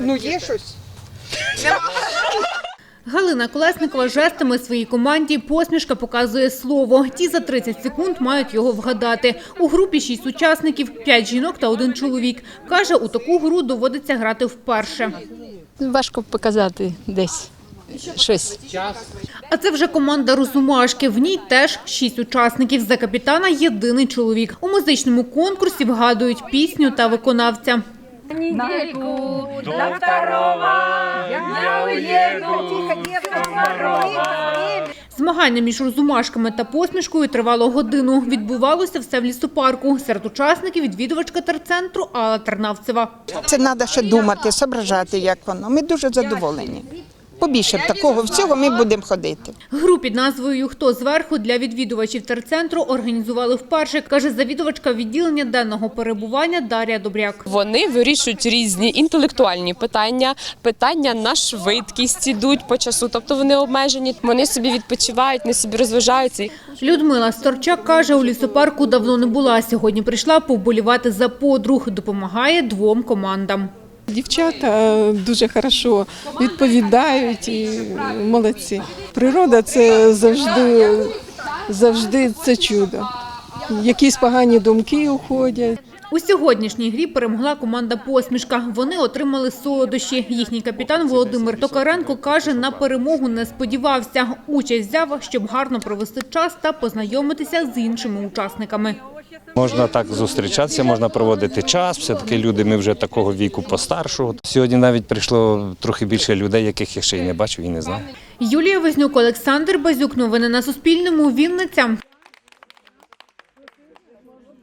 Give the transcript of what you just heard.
Ну є щось. Галина Колесникова жестами своїй команді посмішка показує слово. Ті за 30 секунд мають його вгадати. У групі шість учасників, п'ять жінок та один чоловік. Каже, у таку гру доводиться грати вперше. Важко показати десь щось. А це вже команда Розумашки. В ній теж шість учасників. За капітана єдиний чоловік. У музичному конкурсі вгадують пісню та виконавця. Змагання між розумашками та посмішкою тривало годину. Відбувалося все в лісопарку. Серед учасників відвідувачка терцентру Алла Тернавцева. Це треба ще думати, зображати, як воно. Ми дуже задоволені. Побільше б такого всього ми будемо ходити. Гру під назвою Хто зверху для відвідувачів терцентру організували вперше, каже завідувачка відділення денного перебування Дар'я Добряк. Вони вирішують різні інтелектуальні питання, питання на швидкість ідуть по часу, тобто вони обмежені. Вони собі відпочивають, вони собі розважаються. Людмила Сторчак каже, у лісопарку давно не була. Сьогодні прийшла повболівати за подруг. Допомагає двом командам. Дівчата дуже хорошо відповідають і молодці. Природа це завжди, завжди це чудо. Якісь погані думки уходять. У сьогоднішній грі перемогла команда «Посмішка». Вони отримали солодощі. Їхній капітан Володимир Токаренко каже, на перемогу не сподівався. Участь взяв, щоб гарно провести час та познайомитися з іншими учасниками. Можна так зустрічатися, можна проводити час. Все-таки люди, ми вже такого віку постаршого. Сьогодні навіть прийшло трохи більше людей, яких я ще й не бачив і не знав. Юлія Вознюк, Олександр Базюк. Новини на Суспільному. Вінниця.